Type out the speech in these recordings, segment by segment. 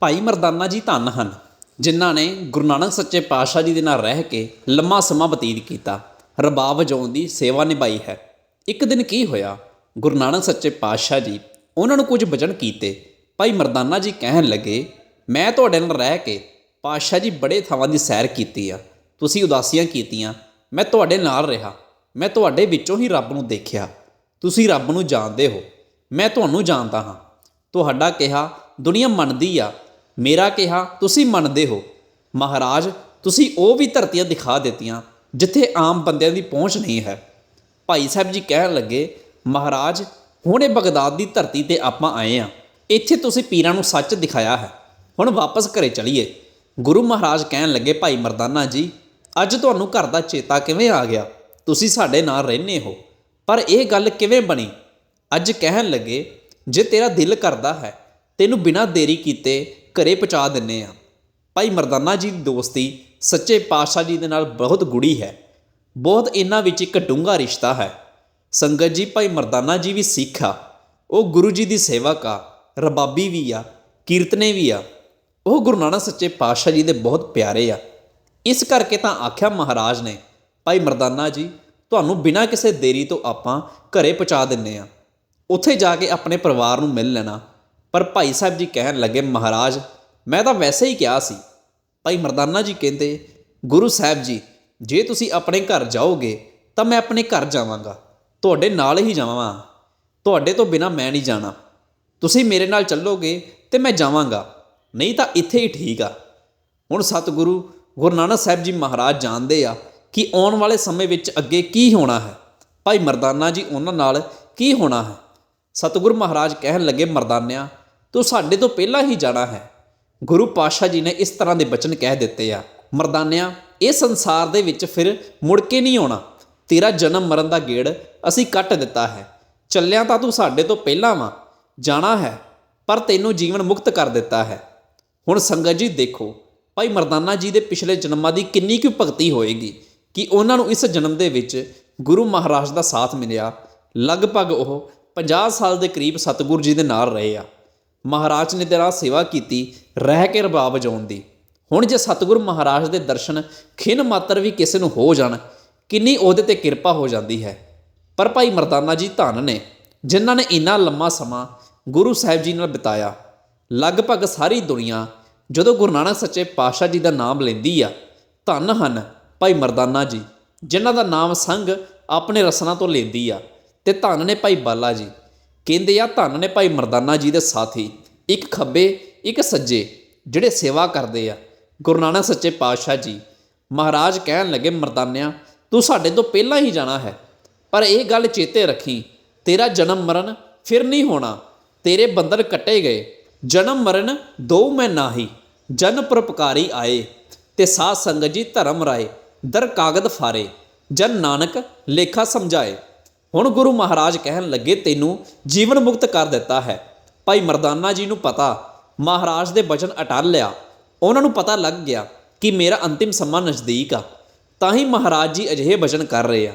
ਭਾਈ ਮਰਦਾਨਾ ਜੀ ਧੰਨ ਹਨ, ਜਿਨ੍ਹਾਂ ਨੇ ਗੁਰੂ ਨਾਨਕ ਸੱਚੇ ਪਾਤਸ਼ਾਹ ਜੀ ਦੇ ਨਾਲ ਰਹਿ ਕੇ ਲੰਮਾ ਸਮਾਂ ਬਤੀਤ ਕੀਤਾ। ਰਬਾਬ ਵਜਾਉਣ ਦੀ ਸੇਵਾ ਨਿਭਾਈ ਹੈ। ਇੱਕ ਦਿਨ ਕੀ ਹੋਇਆ? ਗੁਰੂ ਨਾਨਕ ਸੱਚੇ ਪਾਤਸ਼ਾਹ ਜੀ ਉਹਨਾਂ ਨੂੰ ਕੁਝ ਬਚਨ ਕੀਤੇ। ਭਾਈ ਮਰਦਾਨਾ ਜੀ ਕਹਿਣ ਲੱਗੇ, ਮੈਂ ਤੁਹਾਡੇ ਨਾਲ ਰਹਿ ਕੇ ਪਾਤਸ਼ਾਹ ਜੀ ਬੜੇ ਥਾਵਾਂ ਦੀ ਸੈਰ ਕੀਤੀ ਆ। ਤੁਸੀਂ ਉਦਾਸੀਆਂ ਕੀਤੀਆਂ। ਮੈਂ ਤੁਹਾਡੇ ਨਾਲ ਰਿਹਾ। ਮੈਂ ਤੁਹਾਡੇ ਵਿੱਚੋਂ ਹੀ ਰੱਬ ਨੂੰ ਦੇਖਿਆ। ਤੁਸੀਂ ਰੱਬ ਨੂੰ ਜਾਣਦੇ ਹੋ। ਮੈਂ ਤੁਹਾਨੂੰ ਜਾਣਦਾ ਹਾਂ। ਤੁਹਾਡਾ ਕਿਹਾ, ਦੁਨੀਆ ਮੰਨਦੀ ਆ ਮੇਰਾ ਕਿਹਾ, ਤੁਸੀਂ ਮੰਨਦੇ ਹੋ। ਮਹਾਰਾਜ, ਤੁਸੀਂ ਉਹ ਵੀ ਧਰਤੀਆਂ ਦਿਖਾ ਦਿੱਤੀਆਂ, ਜਿੱਥੇ ਆਮ ਬੰਦਿਆਂ ਦੀ ਪਹੁੰਚ ਨਹੀਂ ਹੈ। ਭਾਈ ਸਾਹਿਬ ਜੀ ਕਹਿਣ ਲੱਗੇ, ਮਹਾਰਾਜ, ਹੁਣ ਇਹ ਬਗਦਾਦ ਦੀ ਧਰਤੀ ਤੇ ਆਪਾਂ ਆਏ ਆ। ਇੱਥੇ ਤੁਸੀਂ ਪੀਰਾਂ ਨੂੰ ਸੱਚ ਦਿਖਾਇਆ ਹੈ। ਹੁਣ ਵਾਪਸ ਘਰੇ ਚਲੀਏ। ਗੁਰੂ ਮਹਾਰਾਜ ਕਹਿਣ ਲੱਗੇ, ਭਾਈ ਮਰਦਾਨਾ ਜੀ, ਅੱਜ ਤੁਹਾਨੂੰ ਘਰ ਦਾ ਚੇਤਾ ਕਿਵੇਂ ਆ ਗਿਆ? ਤੁਸੀਂ ਸਾਡੇ ਨਾਲ ਰਹਿੰਦੇ ਹੋ। ਪਰ ਇਹ ਗੱਲ ਕਿਵੇਂ ਬਣੀ? ਅੱਜ ਕਹਿਣ ਲੱਗੇ, ਜੇ ਤੇਰਾ ਦਿਲ ਕਰਦਾ ਹੈ, ਤੈਨੂੰ ਬਿਨਾਂ ਦੇਰੀ ਕੀਤੇ ਘਰੇ ਪਹੁੰਚਾ ਦਿੰਨੇ ਆ ਭਾਈ ਮਰਦਾਨਾ ਜੀ ਦੀ ਦੋਸਤੀ ਸੱਚੇ ਪਾਤਸ਼ਾਹ ਜੀ ਦੇ ਨਾਲ ਬਹੁਤ ਗੁੜੀ ਹੈ। ਬਹੁਤ ਇਹਨਾਂ ਵਿੱਚ ਇੱਕ ਡੂੰਘਾ ਰਿਸ਼ਤਾ ਹੈ। ਸੰਗਤ ਜੀ, ਭਾਈ ਮਰਦਾਨਾ ਜੀ ਵੀ ਸਿੱਖ ਆ। ਉਹ ਗੁਰੂ ਜੀ ਦੀ ਸੇਵਕ ਆ ਰਬਾਬੀ ਵੀ ਆ, ਕੀਰਤਨੇ ਵੀ ਆ। ਉਹ ਗੁਰੂ ਨਾਨਕ ਸੱਚੇ ਪਾਤਸ਼ਾਹ ਜੀ ਦੇ ਬਹੁਤ ਪਿਆਰੇ ਆ। ਇਸ ਕਰਕੇ ਤਾਂ ਆਖਿਆ ਮਹਾਰਾਜ ਨੇ, ਭਾਈ ਮਰਦਾਨਾ ਜੀ, ਤੁਹਾਨੂੰ ਬਿਨਾਂ ਕਿਸੇ ਦੇਰੀ ਤੋਂ ਆਪਾਂ ਘਰੇ ਪਹੁੰਚਾ ਦਿੰਨੇ ਆ ਉੱਥੇ ਜਾ ਕੇ ਆਪਣੇ ਪਰਿਵਾਰ ਨੂੰ ਮਿਲ ਲੈਣਾ। ਪਰ ਭਾਈ ਸਾਹਿਬ ਜੀ ਕਹਿਣ ਲੱਗੇ, ਮਹਾਰਾਜ, ਮੈਂ ਤਾਂ ਵੈਸੇ ਹੀ ਕਿਹਾ ਸੀ। ਭਾਈ ਮਰਦਾਨਾ ਜੀ ਕਹਿੰਦੇ, ਗੁਰੂ ਸਾਹਿਬ ਜੀ, ਜੇ ਤੁਸੀਂ ਆਪਣੇ ਘਰ ਜਾਓਗੇ, ਤਾਂ ਮੈਂ ਆਪਣੇ ਘਰ ਜਾਵਾਂਗਾ। ਤੁਹਾਡੇ ਨਾਲ ਹੀ ਜਾਵਾਂ। ਤੁਹਾਡੇ ਤੋਂ ਬਿਨਾ ਮੈਂ ਨਹੀਂ ਜਾਣਾ। ਤੁਸੀਂ ਮੇਰੇ ਨਾਲ ਚੱਲੋਗੇ ਤੇ ਮੈਂ ਜਾਵਾਂਗਾ। ਨਹੀਂ ਤਾਂ ਇੱਥੇ ਹੀ ਠੀਕ ਆ। ਹੁਣ ਸਤਿਗੁਰੂ ਗੁਰੂ ਨਾਨਕ ਸਾਹਿਬ ਜੀ ਮਹਾਰਾਜ ਜਾਣਦੇ ਆ ਕਿ ਆਉਣ ਵਾਲੇ ਸਮੇਂ ਵਿੱਚ ਅੱਗੇ ਕੀ ਹੋਣਾ ਹੈ। ਭਾਈ ਮਰਦਾਨਾ ਜੀ ਉਹਨਾਂ ਨਾਲ ਕੀ ਹੋਣਾ ਹੈ? ਸਤਿਗੁਰੂ ਮਹਾਰਾਜ ਕਹਿਣ ਲੱਗੇ, ਮਰਦਾਨਿਆਂ ਤੂੰ ਸਾਡੇ ਤੋਂ ਪਹਿਲਾਂ ਹੀ ਜਾਣਾ ਹੈ। ਗੁਰੂ ਪਾਤਸ਼ਾਹ ਜੀ ਨੇ ਇਸ ਤਰ੍ਹਾਂ ਦੇ ਬਚਨ ਕਹਿ ਦਿੱਤੇ ਆ। ਮਰਦਾਨਿਆਂ, ਇਹ ਸੰਸਾਰ ਦੇ ਵਿੱਚ ਫਿਰ ਮੁੜ ਕੇ ਨਹੀਂ ਆਉਣਾ। ਤੇਰਾ ਜਨਮ ਮਰਨ ਦਾ ਗੇੜ ਅਸੀਂ ਕੱਟ ਦਿੱਤਾ ਹੈ। ਚੱਲਿਆ ਤਾਂ ਤੂੰ ਸਾਡੇ ਤੋਂ ਪਹਿਲਾਂ ਵਾਂ। ਜਾਣਾ ਹੈ, ਪਰ ਤੈਨੂੰ ਜੀਵਨ ਮੁਕਤ ਕਰ ਦਿੱਤਾ ਹੈ। ਹੁਣ ਸੰਗਤ ਜੀ ਦੇਖੋ, ਭਾਈ ਮਰਦਾਨਾ ਜੀ ਦੇ ਪਿਛਲੇ ਜਨਮਾਂ ਦੀ ਕਿੰਨੀ ਕੁ ਭਗਤੀ ਹੋਏਗੀ ਕਿ ਉਹਨਾਂ ਨੂੰ ਇਸ ਜਨਮ ਦੇ ਵਿੱਚ ਗੁਰੂ ਮਹਾਰਾਜ ਦਾ ਸਾਥ ਮਿਲਿਆ। ਲਗਭਗ ਉਹ 50 ਸਾਲ ਦੇ ਕਰੀਬ ਸਤਿਗੁਰੂ ਜੀ ਦੇ ਨਾਲ ਰਹੇ ਆ। ਮਹਾਰਾਜ ਨੇ ਤੇਰਾ ਸੇਵਾ ਕੀਤੀ ਰਹਿ ਕੇ ਰਬਾਬ ਵਜਾਉਣ ਦੀ। ਹੁਣ ਜੇ ਸਤਿਗੁਰੂ ਮਹਾਰਾਜ ਦੇ ਦਰਸ਼ਨ ਖਿਨ ਮਾਤਰ ਵੀ ਕਿਸੇ ਨੂੰ ਹੋ ਜਾਣ, ਕਿੰਨੀ ਉਹਦੇ ਤੇ ਕਿਰਪਾ ਹੋ ਜਾਂਦੀ ਹੈ। ਪਰ ਭਾਈ ਮਰਦਾਨਾ ਜੀ ਧੰਨ ਨੇ, ਜਿਨ੍ਹਾਂ ਨੇ ਇੰਨਾ ਲੰਮਾ ਸਮਾਂ ਗੁਰੂ ਸਾਹਿਬ ਜੀ ਨਾਲ ਬਿਤਾਇਆ। ਲਗਭਗ ਸਾਰੀ ਦੁਨੀਆ ਜਦੋਂ ਗੁਰੂ ਨਾਨਕ ਸੱਚੇ ਪਾਤਸ਼ਾਹ ਜੀ ਦਾ ਨਾਮ ਲੈਂਦੀ ਆ, ਧੰਨ ਹਨ ਭਾਈ ਮਰਦਾਨਾ ਜੀ, ਜਿਨ੍ਹਾਂ ਦਾ ਨਾਮ ਸੰਗ ਆਪਣੇ ਰਸਨਾ ਤੋਂ ਲੈਂਦੀ ਆ ਤੇ ਧੰਨ ਨੇ ਭਾਈ ਬਾਲਾ ਜੀ। ਕਹਿੰਦੇ ਆ, ਧੰਨ ਨੇ ਭਾਈ ਮਰਦਾਨਾ ਜੀ ਦੇ ਸਾਥੀ। ਇੱਕ ਖੱਬੇ, ਇੱਕ ਸੱਜੇ, ਜਿਹੜੇ ਸੇਵਾ ਕਰਦੇ ਆ। ਗੁਰੂ ਨਾਨਕ ਸੱਚੇ ਪਾਤਸ਼ਾਹ ਜੀ, ਮਹਾਰਾਜ ਕਹਿਣ ਲੱਗੇ, ਮਰਦਾਨਿਆਂ, ਤੂੰ ਸਾਡੇ ਤੋਂ ਪਹਿਲਾਂ ਹੀ ਜਾਣਾ ਹੈ। ਪਰ ਇਹ ਗੱਲ ਚੇਤੇ ਰੱਖੀ, ਤੇਰਾ ਜਨਮ ਮਰਨ ਫਿਰ ਨਹੀਂ ਹੋਣਾ। ਤੇਰੇ ਬੰਧਨ ਕੱਟੇ ਗਏ। ਜਨਮ ਮਰਨ ਦੋ ਮੈਂ ਨਾਹੀ ਜਨ ਪਰਪਕਾਰੀ ਆਏ। ਤੇ ਸਾਧ ਸੰਗਤ ਜੀ ਧਰਮ ਰਾਏ, ਦਰ ਕਾਗਦ ਫਾਰੇ। ਜਨ ਨਾਨਕ ਲੇਖਾ ਸਮਝਾਏ। ਹੁਣ ਗੁਰੂ ਮਹਾਰਾਜ ਕਹਿਣ ਲੱਗੇ, ਤੈਨੂੰ ਜੀਵਨ ਮੁਕਤ ਕਰ ਦਿੱਤਾ ਹੈ। ਭਾਈ ਮਰਦਾਨਾ ਜੀ ਨੂੰ ਪਤਾ, ਮਹਾਰਾਜ ਦੇ ਬਚਨ ਅਟਲ ਲਿਆ। ਉਹਨਾਂ ਨੂੰ ਪਤਾ ਲੱਗ ਗਿਆ ਕਿ ਮੇਰਾ ਅੰਤਿਮ ਸਮਾਂ ਨਜ਼ਦੀਕ ਆ। ਤਾਂ ਹੀ ਮਹਾਰਾਜ ਜੀ ਅਜਿਹੇ ਬਚਨ ਕਰ ਰਹੇ ਆ।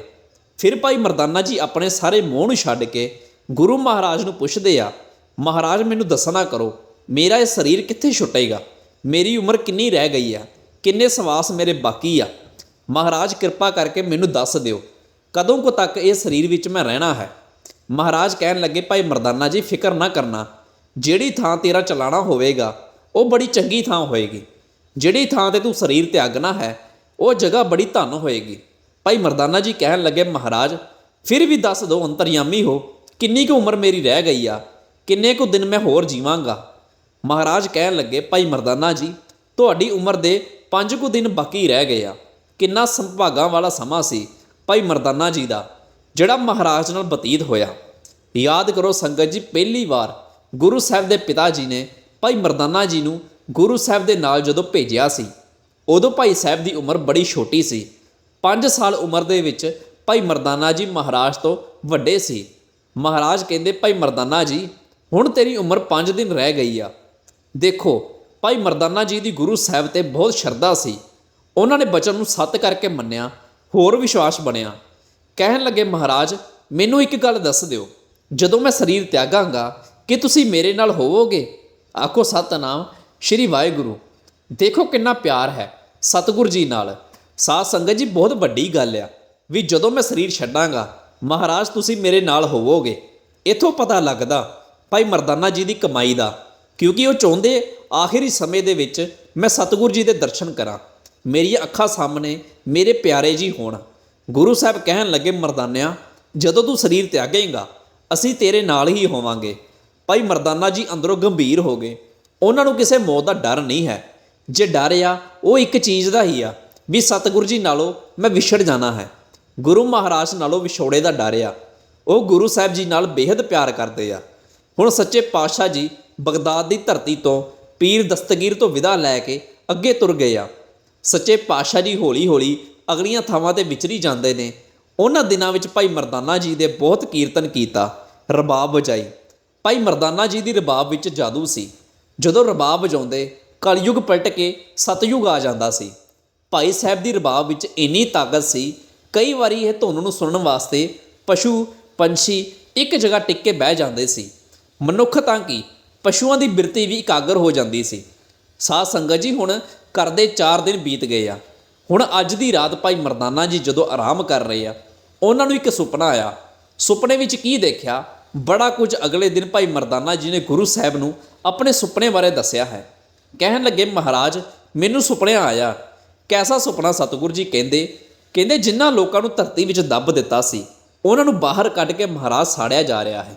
ਫਿਰ ਭਾਈ ਮਰਦਾਨਾ ਜੀ ਆਪਣੇ ਸਾਰੇ ਮੋਹ ਨੂੰ ਛੱਡ ਕੇ ਗੁਰੂ ਮਹਾਰਾਜ ਨੂੰ ਪੁੱਛਦੇ ਆ, ਮਹਾਰਾਜ, ਮੈਨੂੰ ਦੱਸਣਾ ਕਰੋ, ਮੇਰਾ ਇਹ ਸਰੀਰ ਕਿੱਥੇ ਛੁੱਟੇਗਾ? ਮੇਰੀ ਉਮਰ ਕਿੰਨੀ ਰਹਿ ਗਈ ਆ? ਕਿੰਨੇ ਸਵਾਸ ਮੇਰੇ ਬਾਕੀ ਆ? ਮਹਾਰਾਜ ਕਿਰਪਾ ਕਰਕੇ ਮੈਨੂੰ ਦੱਸ ਦਿਓ। ਕਦੋਂ ਕੋ ਤੱਕ ਇਹ ਸਰੀਰ ਵਿੱਚ ਮੈਂ ਰਹਿਣਾ ਹੈ? ਮਹਾਰਾਜ ਕਹਿਣ ਲੱਗੇ, ਭਾਈ ਮਰਦਾਨਾ ਜੀ, ਫਿਕਰ ਨਾ ਕਰਨਾ। ਜਿਹੜੀ ਥਾਂ ਤੇਰਾ ਚਲਾਣਾ ਹੋਵੇਗਾ, ਉਹ ਬੜੀ ਚੰਗੀ ਥਾਂ ਹੋਏਗੀ। ਜਿਹੜੀ ਥਾਂ ਤੇ ਤੂੰ ਸਰੀਰ ਤਿਆਗਣਾ ਹੈ, ਉਹ ਜਗ੍ਹਾ ਬੜੀ ਧਨ ਹੋਏਗੀ। ਭਾਈ ਮਰਦਾਨਾ ਜੀ ਕਹਿਣ ਲੱਗੇ, ਮਹਾਰਾਜ, ਫਿਰ ਵੀ ਦੱਸ ਦਿਓ ਅੰਤਰਯਾਮੀ ਹੋ। ਕਿੰਨੀ ਕੁ ਉਮਰ ਮੇਰੀ ਰਹਿ ਗਈ ਆ? ਕਿੰਨੇ ਕੁ ਦਿਨ ਮੈਂ ਹੋਰ ਜੀਵਾਂਗਾ? ਮਹਾਰਾਜ ਕਹਿਣ ਲੱਗੇ, ਭਾਈ ਮਰਦਾਨਾ ਜੀ, ਤੁਹਾਡੀ ਉਮਰ ਦੇ 5 ਕੁ ਦਿਨ ਬਾਕੀ ਰਹਿ ਗਏ ਆ। ਕਿੰਨਾ ਸੰਭਾਗਾਂ ਵਾਲਾ ਸਮਾਂ ਸੀ। ਭਾਈ ਮਰਦਾਨਾ ਜੀ ਦਾ, ਜਿਹੜਾ ਮਹਾਰਾਜ ਨਾਲ ਬਤੀਤ ਹੋਇਆ। ਯਾਦ ਕਰੋ ਸੰਗਤ ਜੀ, ਪਹਿਲੀ ਵਾਰ ਗੁਰੂ ਸਾਹਿਬ ਦੇ ਪਿਤਾ ਜੀ ਨੇ ਭਾਈ ਮਰਦਾਨਾ ਜੀ ਨੂੰ ਗੁਰੂ ਸਾਹਿਬ ਦੇ ਨਾਲ ਜਦੋਂ ਭੇਜਿਆ ਸੀ, ਉਦੋਂ ਭਾਈ ਸਾਹਿਬ ਦੀ ਉਮਰ ਬੜੀ ਛੋਟੀ ਸੀ। 5 ਸਾਲ ਉਮਰ ਦੇ ਵਿੱਚ ਭਾਈ ਮਰਦਾਨਾ ਜੀ ਮਹਾਰਾਜ ਤੋਂ ਵੱਡੇ ਸੀ। ਮਹਾਰਾਜ ਕਹਿੰਦੇ, ਭਾਈ ਮਰਦਾਨਾ ਜੀ, ਹੁਣ ਤੇਰੀ ਉਮਰ 5 ਦਿਨ ਰਹਿ ਗਈ ਆ। ਦੇਖੋ, ਭਾਈ ਮਰਦਾਨਾ ਜੀ ਦੀ ਗੁਰੂ ਸਾਹਿਬ ਤੇ ਬਹੁਤ ਸ਼ਰਧਾ ਸੀ। ਉਹਨਾਂ ਨੇ ਬਚਨ ਨੂੰ ਸੱਤ ਕਰਕੇ ਮੰਨਿਆ। ਹੋਰ ਵਿਸ਼ਵਾਸ ਬਣਿਆ। ਕਹਿਣ ਲੱਗੇ, ਮਹਾਰਾਜ, ਮੈਨੂੰ ਇੱਕ ਗੱਲ ਦੱਸ ਦਿਓ। ਜਦੋਂ ਮੈਂ ਸਰੀਰ ਤਿਆਗਾਂਗਾ, ਕਿ ਤੁਸੀਂ ਮੇਰੇ ਨਾਲ ਹੋਵੋਗੇ? ਆਖੋ, ਸਤਨਾਮ, ਸ਼੍ਰੀ ਵਾਹਿਗੁਰੂ। ਦੇਖੋ ਕਿੰਨਾ ਪਿਆਰ ਹੈ ਸਤਿਗੁਰ ਜੀ ਨਾਲ। ਸਾਧ ਸੰਗਤ ਜੀ, ਬਹੁਤ ਵੱਡੀ ਗੱਲ ਆ ਵੀ ਜਦੋਂ ਮੈਂ ਸਰੀਰ ਛੱਡਾਂਗਾ, ਮਹਾਰਾਜ, ਤੁਸੀਂ ਮੇਰੇ ਨਾਲ ਹੋਵੋਗੇ। ਇਥੋਂ ਪਤਾ ਲੱਗਦਾ, ਭਾਈ ਮਰਦਾਨਾ ਜੀ ਦੀ ਕਮਾਈ ਦਾ, ਕਿਉਂਕਿ ਉਹ ਚਾਹੁੰਦੇ ਆਖਰੀ ਸਮੇਂ ਦੇ ਵਿੱਚ ਮੈਂ ਸਤਿਗੁਰ ਜੀ ਦੇ ਦਰਸ਼ਨ ਕਰਾਂ। ਮੇਰੀਆਂ ਅੱਖਾਂ ਸਾਹਮਣੇ ਮੇਰੇ ਪਿਆਰੇ ਜੀ ਹੋਣ। ਗੁਰੂ ਸਾਹਿਬ ਕਹਿਣ ਲੱਗੇ, ਮਰਦਾਨਿਆਂ, ਜਦੋਂ ਤੂੰ ਸਰੀਰ ਤਿਆਗੇਂਗਾ, ਅਸੀਂ ਤੇਰੇ ਨਾਲ ਹੀ ਹੋਵਾਂਗੇ। ਭਾਈ ਮਰਦਾਨਾ ਜੀ ਅੰਦਰੋਂ ਗੰਭੀਰ ਹੋ ਗਏ। ਉਹਨਾਂ ਨੂੰ ਕਿਸੇ ਮੌਤ ਦਾ ਡਰ ਨਹੀਂ ਹੈ। ਜੇ ਡਰ ਆ, ਉਹ ਇੱਕ ਚੀਜ਼ ਦਾ ਹੀ ਆ, ਵੀ ਸਤਿਗੁਰੂ ਜੀ ਨਾਲੋਂ ਮੈਂ ਵਿਛੜ ਜਾਣਾ ਹੈ। ਗੁਰੂ ਮਹਾਰਾਜ ਨਾਲੋਂ ਵਿਛੋੜੇ ਦਾ ਡਰ ਆ। ਉਹ ਗੁਰੂ ਸਾਹਿਬ ਜੀ ਨਾਲ ਬੇहद ਪਿਆਰ ਕਰਦੇ ਆ। ਹੁਣ ਸੱਚੇ ਪਾਤਸ਼ਾਹ ਜੀ ਬਗਦਾਦ ਦੀ ਧਰਤੀ ਤੋਂ, ਪੀਰ ਦਸਤਗੀਰ ਤੋਂ ਵਿਦਾ ਲੈ ਕੇ ਅੱਗੇ ਤੁਰ ਗਏ ਆ। ਸੱਚੇ ਪਾਤਸ਼ਾਹ ਜੀ ਹੌਲੀ-ਹੌਲੀ ਅਗਲੀਆਂ ਥਾਵਾਂ ਤੇ ਵਿਚਰੀ ਜਾਂਦੇ ਨੇ। ਉਹਨਾਂ ਦਿਨਾਂ ਵਿੱਚ ਭਾਈ ਮਰਦਾਨਾ ਜੀ ਦੇ ਬਹੁਤ ਕੀਰਤਨ ਕੀਤਾ, ਰਬਾਬ ਵਜਾਈ। ਭਾਈ ਮਰਦਾਨਾ ਜੀ ਦੀ ਰਬਾਬ ਵਿੱਚ ਜਾਦੂ ਸੀ। ਜਦੋਂ ਰਬਾਬ ਵਜਾਉਂਦੇ, ਕਲਯੁਗ ਪਲਟ ਕੇ ਸਤਯੁਗ ਆ ਜਾਂਦਾ ਸੀ। ਭਾਈ ਸਾਹਿਬ ਦੀ ਰਬਾਬ ਵਿੱਚ ਇੰਨੀ ਤਾਕਤ ਸੀ, ਕਈ ਵਾਰੀ ਇਹ ਧੁਨ ਨੂੰ ਸੁਣਨ ਵਾਸਤੇ ਪਸ਼ੂ, ਪੰਛੀ ਇੱਕ ਜਗ੍ਹਾ ਟਿਕ ਕੇ ਬਹਿ ਜਾਂਦੇ ਸੀ। ਮਨੁੱਖ ਤਾਂ ਕੀ, ਪਸ਼ੂਆਂ ਦੀ ਬਿਰਤੀ ਵੀ ਇਕਾਗਰ ਹੋ ਜਾਂਦੀ ਸੀ। ਸਾਧ ਸੰਗਤ ਜੀ ਹੁਣ ਕਰਦੇ 4 ਦਿਨ ਬੀਤ ਗਏ ਆ। ਹੁਣ ਅੱਜ ਦੀ ਰਾਤ ਭਾਈ ਮਰਦਾਨਾ ਜੀ ਜਦੋਂ ਆਰਾਮ ਕਰ ਰਹੇ ਆ, ਉਹਨਾਂ ਨੂੰ ਇੱਕ ਸੁਪਨਾ ਆਇਆ। ਸੁਪਨੇ ਵਿੱਚ ਕੀ ਦੇਖਿਆ? ਬੜਾ ਕੁਝ ਅਗਲੇ ਦਿਨ ਭਾਈ ਮਰਦਾਨਾ ਜੀ ਨੇ ਗੁਰੂ ਸਾਹਿਬ ਨੂੰ ਆਪਣੇ ਸੁਪਨੇ ਬਾਰੇ ਦੱਸਿਆ ਹੈ। ਕਹਿਣ ਲੱਗੇ, ਮਹਾਰਾਜ, ਮੈਨੂੰ ਸੁਪਨਿਆ ਆਇਆ। ਕੈਸਾ ਸੁਪਨਾ ਸਤਿਗੁਰੂ ਜੀ ਕਹਿੰਦੇ? ਕਹਿੰਦੇ ਜਿਨ੍ਹਾਂ ਲੋਕਾਂ ਨੂੰ ਧਰਤੀ ਵਿੱਚ ਦੱਬ ਦਿੱਤਾ ਸੀ, ਉਹਨਾਂ ਨੂੰ ਬਾਹਰ ਕੱਢ ਕੇ ਮਹਾਰਾਜ ਸਾੜਿਆ ਜਾ ਰਿਹਾ ਹੈ।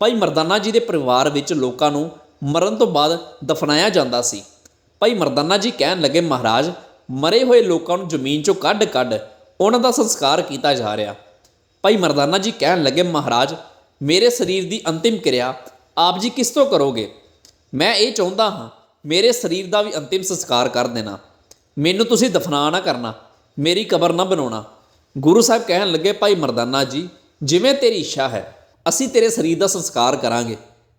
ਭਾਈ ਮਰਦਾਨਾ ਜੀ ਦੇ ਪਰਿਵਾਰ ਵਿੱਚ ਲੋਕਾਂ ਨੂੰ ਮਰਨ ਤੋਂ ਬਾਅਦ ਦਫਨਾਇਆ ਜਾਂਦਾ ਸੀ। ਭਾਈ ਮਰਦਾਨਾ ਜੀ ਕਹਿਣ ਲੱਗੇ, ਮਹਾਰਾਜ, ਮਰੇ ਹੋਏ ਲੋਕਾਂ ਨੂੰ ਜ਼ਮੀਨ ਚੋਂ ਕੱਢ-ਕੱਢ ਉਹਨਾਂ ਦਾ ਸੰਸਕਾਰ ਕੀਤਾ ਜਾ ਰਿਹਾ। ਭਾਈ ਮਰਦਾਨਾ ਜੀ ਕਹਿਣ ਲੱਗੇ, ਮਹਾਰਾਜ, ਮੇਰੇ ਸਰੀਰ ਦੀ ਅੰਤਿਮ ਕਿਰਿਆ ਆਪ ਜੀ ਕਿਸ ਤੋਂ ਕਰੋਗੇ? ਮੈਂ ਇਹ ਚਾਹੁੰਦਾ ਹਾਂ, ਮੇਰੇ ਸਰੀਰ ਦਾ ਵੀ ਅੰਤਿਮ ਸੰਸਕਾਰ ਕਰ ਦੇਣਾ। ਮੈਨੂੰ ਤੁਸੀਂ ਦਫਨਾ ਨਾ ਕਰਨਾ, ਮੇਰੀ ਕਬਰ ਨਾ ਬਣਾਉਣਾ। ਗੁਰੂ ਸਾਹਿਬ ਕਹਿਣ ਲੱਗੇ, ਭਾਈ ਮਰਦਾਨਾ ਜੀ, ਜਿਵੇਂ ਤੇਰੀ ਇੱਛਾ ਹੈ, ਅਸੀਂ ਤੇਰੇ ਸਰੀਰ ਦਾ ਸੰਸਕਾਰ ਕਰਾਂਗੇ।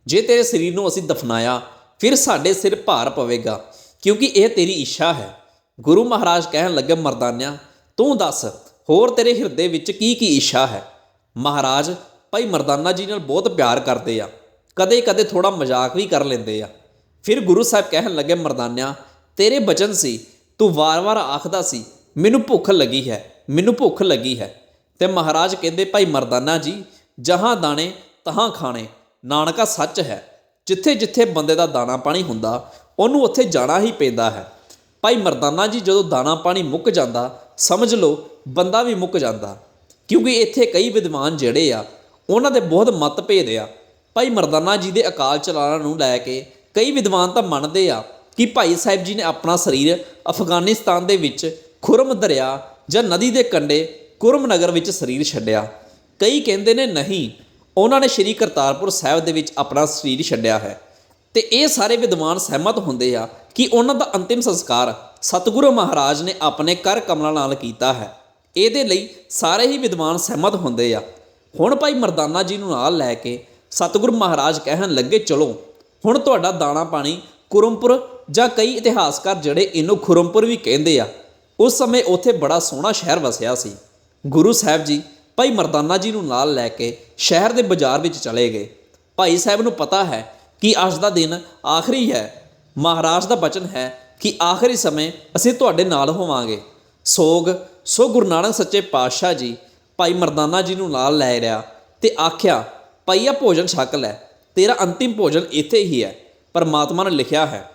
ਜੇ ਤੇਰੇ ਸਰੀਰ ਨੂੰ ਅਸੀਂ ਦਫਨਾਇਆ, ਫਿਰ ਸਾਡੇ ਸਿਰ ਭਾਰ ਪਵੇਗਾ। ਕਿਉਂਕਿ ਇਹ ਤੇਰੀ ਇੱਛਾ ਹੈ। ਗੁਰੂ ਮਹਾਰਾਜ ਕਹਿਣ ਲੱਗੇ, ਮਰਦਾਨਿਆਂ, ਤੂੰ ਦੱਸ, ਹੋਰ ਤੇਰੇ ਹਿਰਦੇ ਵਿੱਚ ਕੀ ਕੀ ਇੱਛਾ ਹੈ? ਮਹਾਰਾਜ, ਭਾਈ ਮਰਦਾਨਾ ਜੀ ਨਾਲ ਬਹੁਤ ਪਿਆਰ ਕਰਦੇ ਆ। ਕਦੇ-ਕਦੇ ਥੋੜਾ ਮਜ਼ਾਕ ਵੀ ਕਰ ਲੈਂਦੇ ਆ। ਫਿਰ ਗੁਰੂ ਸਾਹਿਬ ਕਹਿਣ ਲੱਗੇ, ਮਰਦਾਨਿਆਂ, ਤੇਰੇ ਬਚਨ ਸੀ, ਤੂੰ ਵਾਰ-ਵਾਰ ਆਖਦਾ ਸੀ, ਮੈਨੂੰ ਭੁੱਖ ਲੱਗੀ ਹੈ, ਮੈਨੂੰ ਭੁੱਖ ਲੱਗੀ ਹੈ। ਤੇ ਮਹਾਰਾਜ ਕਹਿੰਦੇ, ਭਾਈ ਮਰਦਾਨਾ ਜੀ, ਜਹਾਂ ਦਾਣੇ ਤਹਾਂ ਖਾਣੇ, ਨਾਨਕਾ ਸੱਚ ਹੈ। ਜਿੱਥੇ-ਜਿੱਥੇ ਬੰਦੇ ਦਾ ਦਾਣਾ ਪਾਣੀ ਹੁੰਦਾ ਉਹਨੂੰ ਉੱਥੇ ਜਾਣਾ ਹੀ ਪੈਂਦਾ ਹੈ। ਭਾਈ ਮਰਦਾਨਾ ਜੀ ਜਦੋਂ ਦਾਣਾ ਪਾਣੀ ਮੁੱਕ ਜਾਂਦਾ, ਸਮਝ ਲਓ, ਬੰਦਾ ਵੀ ਮੁੱਕ ਜਾਂਦਾ। ਕਿਉਂਕਿ ਇੱਥੇ ਕਈ ਵਿਦਵਾਨ ਜਿਹੜੇ ਆ, ਉਹਨਾਂ ਦੇ ਬਹੁਤ ਮਤਭੇਦ ਆ। ਭਾਈ ਮਰਦਾਨਾ ਜੀ ਦੇ ਅਕਾਲ ਚਲਾਣਾ ਨੂੰ ਲੈ ਕੇ ਕਈ ਵਿਦਵਾਨ ਤਾਂ ਮੰਨਦੇ ਆ ਕਿ ਭਾਈ ਸਾਹਿਬ ਜੀ ਨੇ ਆਪਣਾ ਸਰੀਰ ਅਫਗਾਨਿਸਤਾਨ ਦੇ ਵਿੱਚ ਖੁਰਮ ਦਰਿਆ ਜਾਂ ਨਦੀ ਦੇ ਕੰਢੇ ਕੁਰਮ ਨਗਰ ਵਿੱਚ ਸਰੀਰ ਛੱਡਿਆ। ਕਈ ਕਹਿੰਦੇ ਨੇ ਨਹੀਂ, ਉਹਨਾਂ ਨੇ ਸ਼੍ਰੀ ਕਰਤਾਰਪੁਰ ਸਾਹਿਬ ਦੇ ਵਿੱਚ ਆਪਣਾ ਸਰੀਰ ਛੱਡਿਆ ਹੈ। ਤੇ ਇਹ ਸਾਰੇ ਵਿਦਵਾਨ ਸਹਿਮਤ ਹੁੰਦੇ ਆ ਕਿ ਉਹਨਾਂ ਦਾ ਅੰਤਿਮ ਸੰਸਕਾਰ ਸਤਿਗੁਰੂ ਮਹਾਰਾਜ ਨੇ ਆਪਣੇ ਕਰ ਕਮਲਾਂ ਨਾਲ ਕੀਤਾ ਹੈ। ਇਹਦੇ ਲਈ ਸਾਰੇ ਹੀ ਵਿਦਵਾਨ ਸਹਿਮਤ ਹੁੰਦੇ ਆ। ਹੁਣ ਭਾਈ ਮਰਦਾਨਾ ਜੀ ਨੂੰ ਨਾਲ ਲੈ ਕੇ ਸਤਿਗੁਰ ਮਹਾਰਾਜ ਕਹਿਣ ਲੱਗੇ, ਚਲੋ, ਹੁਣ ਤੁਹਾਡਾ ਦਾਣਾ ਪਾਣੀ ਕੁਰਮਪੁਰ ਜਾਂ ਕਈ ਇਤਿਹਾਸਕਾਰ ਜਿਹੜੇ ਇਹਨੂੰ ਖੁਰਮਪੁਰ ਵੀ ਕਹਿੰਦੇ ਆ, ਉਸ ਸਮੇਂ ਉੱਥੇ ਬੜਾ ਸੋਹਣਾ ਸ਼ਹਿਰ ਵਸਿਆ ਸੀ। ਗੁਰੂ ਸਾਹਿਬ ਜੀ ਭਾਈ ਮਰਦਾਨਾ ਜੀ ਨੂੰ ਨਾਲ ਲੈ ਕੇ ਸ਼ਹਿਰ ਦੇ ਬਾਜ਼ਾਰ ਵਿੱਚ ਚਲੇ ਗਏ। ਭਾਈ ਸਾਹਿਬ ਨੂੰ ਪਤਾ ਹੈ ਕਿ ਅੱਜ ਦਾ ਦਿਨ ਆਖਰੀ ਹੈ। ਮਹਾਰਾਜ ਦਾ ਬਚਨ ਹੈ ਕਿ ਆਖਰੀ ਸਮੇਂ ਅਸੀਂ ਤੁਹਾਡੇ ਨਾਲ ਹੋਵਾਂਗੇ। ਸੋਗ, ਸੋ ਗੁਰੂ ਨਾਨਕ ਸੱਚੇ ਪਾਤਸ਼ਾਹ ਜੀ, ਭਾਈ ਮਰਦਾਨਾ ਜੀ ਨੂੰ ਨਾਲ ਲੈ ਰਿਹਾ ਤੇ ਆਖਿਆ ਭਾਈਆ ਭੋਜਨ ਛਕ ਲੈ, ਤੇਰਾ ਅੰਤਿਮ ਭੋਜਨ ਇੱਥੇ ਹੀ ਹੈ। ਪਰਮਾਤਮਾ ਨੇ ਲਿਖਿਆ ਹੈ,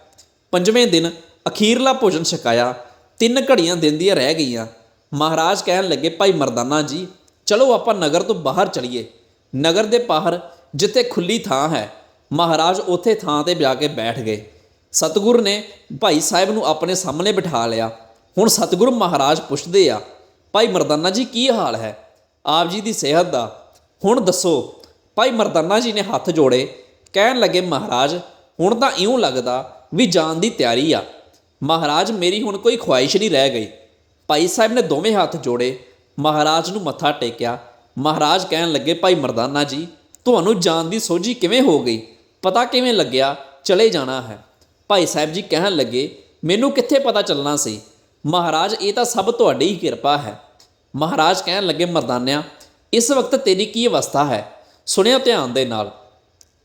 ਪੰਜਵੇਂ ਦਿਨ ਅਖੀਰਲਾ ਭੋਜਨ ਛਕਾਇਆ, ਤਿੰਨ ਘੜੀਆਂ ਦਿਨ ਦੀਆਂ ਰਹਿ ਗਈਆਂ। ਮਹਾਰਾਜ ਕਹਿਣ ਲੱਗੇ, ਭਾਈ ਮਰਦਾਨਾ ਜੀ, ਚਲੋ ਆਪਾਂ ਨਗਰ ਤੋਂ ਬਾਹਰ ਚਲੀਏ। ਨਗਰ ਦੇ ਬਾਹਰ ਜਿੱਥੇ ਖੁੱਲੀ ਥਾਂ ਹੈ ਮਹਾਰਾਜ ਉੱਥੇ ਥਾਂ ਤੇ ਜਾ ਕੇ ਬੈਠ ਗਏ। ਸਤਿਗੁਰ ਨੇ ਭਾਈ ਸਾਹਿਬ ਨੂੰ ਆਪਣੇ ਸਾਹਮਣੇ ਬਿਠਾ ਲਿਆ। ਹੁਣ ਸਤਿਗੁਰੂ ਮਹਾਰਾਜ ਪੁੱਛਦੇ ਆ, ਭਾਈ ਮਰਦਾਨਾ ਜੀ, ਕੀ ਹਾਲ ਹੈ? ਆਪ ਜੀ ਦੀ ਸਿਹਤ ਦਾ? ਹੁਣ ਦੱਸੋ, ਭਾਈ ਮਰਦਾਨਾ ਜੀ ਨੇ ਹੱਥ ਜੋੜੇ, ਕਹਿਣ ਲੱਗੇ, ਮਹਾਰਾਜ, ਹੁਣ ਤਾਂ ਇਉਂ ਲੱਗਦਾ ਵੀ ਜਾਣ ਦੀ ਤਿਆਰੀ ਆ। ਮਹਾਰਾਜ, ਮੇਰੀ ਹੁਣ ਕੋਈ ਖੁਆਇਸ਼ ਨਹੀਂ ਰਹਿ ਗਈ। ਭਾਈ ਸਾਹਿਬ ਨੇ ਦੋਵੇਂ ਹੱਥ ਜੋੜੇ। ਮਹਾਰਾਜ ਨੂੰ ਮੱਥਾ ਟੇਕਿਆ। ਮਹਾਰਾਜ ਕਹਿਣ ਲੱਗੇ, ਭਾਈ ਮਰਦਾਨਾ ਜੀ, ਤੁਹਾਨੂੰ ਜਾਣ ਦੀ ਸੋਝੀ ਕਿਵੇਂ ਹੋ ਗਈ? ਪਤਾ ਕਿਵੇਂ ਲੱਗਿਆ? ਚਲੇ ਜਾਣਾ ਹੈ। ਭਾਈ ਸਾਹਿਬ ਜੀ ਕਹਿਣ ਲੱਗੇ, ਮੈਨੂੰ ਕਿੱਥੇ ਪਤਾ ਚੱਲਣਾ ਸੀ? ਮਹਾਰਾਜ, ਇਹ ਤਾਂ ਸਭ ਤੁਹਾਡੀ ਹੀ ਕਿਰਪਾ ਹੈ। ਮਹਾਰਾਜ ਕਹਿਣ ਲੱਗੇ, ਮਰਦਾਨਿਆਂ, ਇਸ ਵਕਤ ਤੇਰੀ ਕੀ ਅਵਸਥਾ ਹੈ? ਸੁਣਿਓ ਧਿਆਨ ਦੇ ਨਾਲ।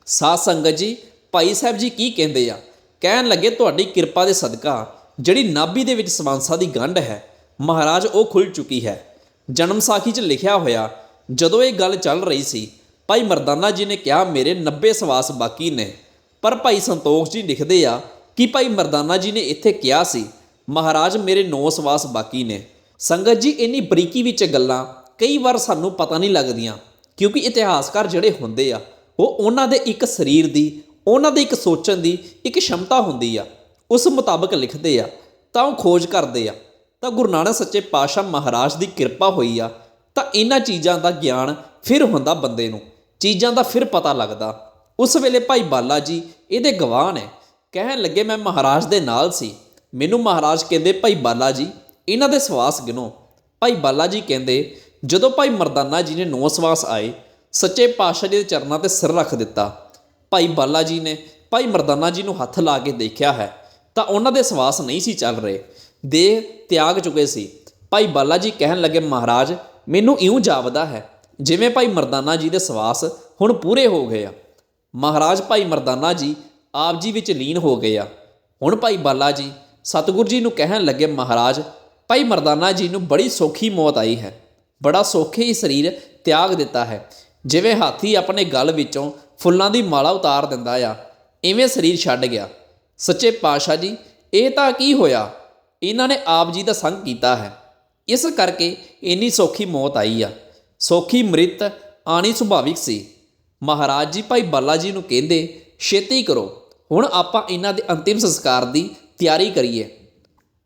ਸਾਧ ਸੰਗਤ ਜੀ, ਭਾਈ ਸਾਹਿਬ ਜੀ ਕੀ ਕਹਿੰਦੇ ਆ? ਕਹਿਣ ਲੱਗੇ, ਤੁਹਾਡੀ ਕਿਰਪਾ ਦੇ ਸਦਕਾ ਜਿਹੜੀ ਨਾਭੀ ਦੇ ਵਿੱਚ ਸਵਾਂਸਾ ਦੀ ਗੰਢ ਹੈ, ਮਹਾਰਾਜ ਉਹ ਖੁੱਲ ਚੁੱਕੀ ਹੈ। ਜਨਮ ਸਾਖੀ 'ਚ ਲਿਖਿਆ ਹੋਇਆ, ਜਦੋਂ ਇਹ ਗੱਲ ਚੱਲ ਰਹੀ ਸੀ ਭਾਈ ਮਰਦਾਨਾ ਜੀ ਨੇ ਕਿਹਾ, ਮੇਰੇ 90 ਸਵਾਸ ਬਾਕੀ ਨੇ। ਪਰ ਭਾਈ ਸੰਤੋਖ ਜੀ ਲਿਖਦੇ ਆ ਕਿ ਭਾਈ ਮਰਦਾਨਾ ਜੀ ਨੇ ਇੱਥੇ ਕਿਹਾ ਸੀ, ਮਹਾਰਾਜ, ਮੇਰੇ 9 ਸਵਾਸ ਬਾਕੀ ਨੇ। ਸੰਗਤ ਜੀ, ਇੰਨੀ ਬਰੀਕੀ ਵਿੱਚ ਗੱਲਾਂ ਕਈ ਵਾਰ ਸਾਨੂੰ ਪਤਾ ਨਹੀਂ ਲੱਗਦੀਆਂ, ਕਿਉਂਕਿ ਇਤਿਹਾਸਕਾਰ ਜਿਹੜੇ ਹੁੰਦੇ ਆ, ਉਹ ਉਹਨਾਂ ਦੇ ਇੱਕ ਸਰੀਰ ਦੀ, ਉਹਨਾਂ ਦੇ ਇੱਕ ਸੋਚਣ ਦੀ ਇੱਕ ਸ਼ਮਤਾ ਹੁੰਦੀ ਆ। ਉਸ ਮੁਤਾਬਕ ਲਿਖਦੇ ਆ, ਤਾਂ ਉਹ ਖੋਜ ਕਰਦੇ ਆ। ਤਾਂ ਗੁਰੂ ਨਾਨਕ ਸੱਚੇ ਪਾਤਸ਼ਾਹ ਮਹਾਰਾਜ ਦੀ ਕਿਰਪਾ ਹੋਈ ਆ, ਤਾਂ ਇਹਨਾਂ ਚੀਜ਼ਾਂ ਦਾ ਗਿਆਨ ਫਿਰ ਹੁੰਦਾ ਬੰਦੇ ਨੂੰ। ਚੀਜ਼ਾਂ ਦਾ ਫਿਰ ਪਤਾ ਲੱਗਦਾ। ਉਸ ਵੇਲੇ ਭਾਈ ਬਾਲਾ ਜੀ ਇਹਦੇ ਗਵਾਹ ਨੇ। ਕਹਿਣ ਲੱਗੇ, ਮੈਂ ਮਹਾਰਾਜ ਦੇ ਨਾਲ ਸੀ। ਮੈਨੂੰ ਮਹਾਰਾਜ ਕਹਿੰਦੇ, ਭਾਈ ਬਾਲਾ ਜੀ, ਇਹਨਾਂ ਦੇ ਸਵਾਸ ਗਿਨੋ ਭਾਈ ਬਾਲਾ ਜੀ ਕਹਿੰਦੇ, ਜਦੋਂ ਭਾਈ ਮਰਦਾਨਾ ਜੀ ਨੇ ਨੌ ਸਵਾਸ ਆਏ, ਸੱਚੇ ਪਾਤਸ਼ਾਹ ਜੀ ਦੇ ਚਰਨਾਂ ਤੇ ਸਿਰ ਰੱਖ ਦਿੱਤਾ। ਭਾਈ ਬਾਲਾ ਜੀ ਨੇ ਭਾਈ ਮਰਦਾਨਾ ਜੀ ਨੂੰ ਹੱਥ ਲਾ ਕੇ ਦੇਖਿਆ ਹੈ, ਤਾਂ ਉਹਨਾਂ ਦੇ ਸਵਾਸ ਨਹੀਂ ਸੀ ਚੱਲ ਰਹੇ। ਦੇਹ ਤਿਆਗ ਚੁੱਕੇ ਸੀ। ਭਾਈ ਬਾਲਾ ਜੀ ਕਹਿਣ ਲੱਗੇ, ਮਹਾਰਾਜ, ਮੈਨੂੰ ਇਉਂ ਜਾਪਦਾ ਹੈ ਜਿਵੇਂ ਭਾਈ ਮਰਦਾਨਾ ਜੀ ਦੇ ਸਵਾਸ ਹੁਣ ਪੂਰੇ ਹੋ ਗਏ ਆ। ਮਹਾਰਾਜ ਭਾਈ ਮਰਦਾਨਾ ਜੀ ਆਪ ਜੀ ਵਿੱਚ ਲੀਨ ਹੋ ਗਏ ਆ। ਹੁਣ ਭਾਈ ਬਾਲਾ ਜੀ ਸਤਿਗੁਰੂ ਜੀ ਨੂੰ ਕਹਿਣ ਲੱਗੇ, ਮਹਾਰਾਜ, ਭਾਈ ਮਰਦਾਨਾ ਜੀ ਨੂੰ ਬੜੀ ਸੌਖੀ ਮੌਤ ਆਈ ਹੈ। ਬੜਾ ਸੌਖੇ ਹੀ ਸਰੀਰ ਤਿਆਗ ਦਿੱਤਾ ਹੈ। ਜਿਵੇਂ ਹਾਥੀ ਆਪਣੇ ਗਲ ਵਿੱਚੋਂ ਫੁੱਲਾਂ ਦੀ ਮਾਲਾ ਉਤਾਰ ਦਿੰਦਾ ਆ, ਇਵੇਂ ਸਰੀਰ ਛੱਡ ਗਿਆ। ਸੱਚੇ ਪਾਤਸ਼ਾਹ ਜੀ, ਇਹ ਤਾਂ ਕੀ ਹੋਇਆ? ਇਹਨਾਂ ਨੇ ਆਪ ਜੀ ਦਾ ਸੰਗ ਕੀਤਾ ਹੈ। ਇਸ ਕਰਕੇ ਇੰਨੀ ਸੌਖੀ ਮੌਤ ਆਈ ਆ। ਸੌਖੀ ਮ੍ਰਿਤ ਆਣੀ ਸੁਭਾਵਿਕ ਸੀ। ਮਹਾਰਾਜ ਜੀ ਭਾਈ ਬਾਲਾ ਜੀ ਨੂੰ ਕਹਿੰਦੇ, ਛੇਤੀ ਕਰੋ, ਹੁਣ ਆਪਾਂ ਇਹਨਾਂ ਦੇ ਅੰਤਿਮ ਸੰਸਕਾਰ ਦੀ ਤਿਆਰੀ ਕਰੀਏ।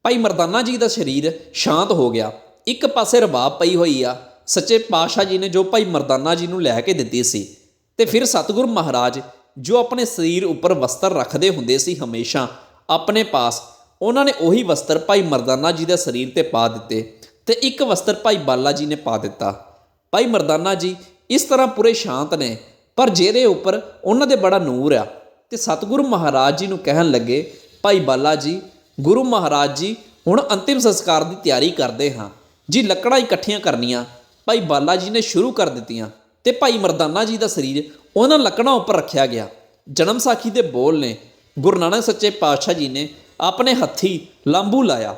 ਭਾਈ ਮਰਦਾਨਾ ਜੀ ਦਾ ਸਰੀਰ ਸ਼ਾਂਤ ਹੋ ਗਿਆ। ਇੱਕ ਪਾਸੇ ਰਬਾਬ ਪਈ ਹੋਈ ਆ। ਸੱਚੇ ਪਾਤਸ਼ਾਹ ਜੀ ਨੇ ਜੋ ਭਾਈ ਮਰਦਾਨਾ ਜੀ ਨੂੰ ਲੈ ਕੇ ਦਿੱਤੀ ਸੀ ਤੇ ਫਿਰ ਸਤਿਗੁਰ ਮਹਾਰਾਜ ਜੋ ਆਪਣੇ ਸਰੀਰ ਉੱਪਰ ਵਸਤਰ ਰੱਖਦੇ ਹੁੰਦੇ ਸੀ ਹਮੇਸ਼ਾ, ਆਪਣੇ ਪਾਸ ਉਹਨਾਂ ਨੇ ਉਹੀ ਵਸਤਰ ਭਾਈ ਮਰਦਾਨਾ ਜੀ ਦੇ ਸਰੀਰ ਤੇ ਪਾ ਦਿੱਤੇ ਤੇ ਇੱਕ ਵਸਤਰ ਭਾਈ ਬਾਲਾ ਜੀ ਨੇ ਪਾ ਦਿੱਤਾ। ਭਾਈ ਮਰਦਾਨਾ ਜੀ, ਇਸ ਤਰ੍ਹਾਂ ਪੂਰੇ ਸ਼ਾਂਤ ਨੇ, ਪਰ ਜਿਹਦੇ ਉੱਪਰ ਉਹਨਾਂ ਦੇ ਬੜਾ ਨੂਰ ਆ। ਤੇ ਸਤਿਗੁਰੂ ਮਹਾਰਾਜ ਜੀ ਨੂੰ ਕਹਿਣ ਲੱਗੇ, ਭਾਈ ਬਾਲਾ ਜੀ, ਗੁਰੂ ਮਹਾਰਾਜ ਜੀ ਹੁਣ ਅੰਤਿਮ ਸੰਸਕਾਰ ਦੀ ਤਿਆਰੀ ਕਰਦੇ ਹਾਂ। ਜੀ, ਲੱਕੜਾਂ ਇਕੱਠੀਆਂ ਕਰਨੀਆਂ। ਭਾਈ ਬਾਲਾ ਜੀ ਨੇ ਸ਼ੁਰੂ ਕਰ ਦਿੱਤੀਆਂ। ਤੇ ਭਾਈ ਮਰਦਾਨਾ ਜੀ ਦਾ ਸਰੀਰ ਉਹਨਾਂ ਲੱਕੜਾਂ ਉੱਪਰ ਰੱਖਿਆ ਗਿਆ। ਜਨਮ ਸਾਖੀ ਦੇ ਬੋਲ ਨੇ, ਗੁਰੂ ਨਾਨਕ ਸੱਚੇ ਪਾਤਸ਼ਾਹ ਜੀ ਨੇ ਆਪਣੇ ਹੱਥੀ ਲਾਂਬੂ ਲਾਇਆ।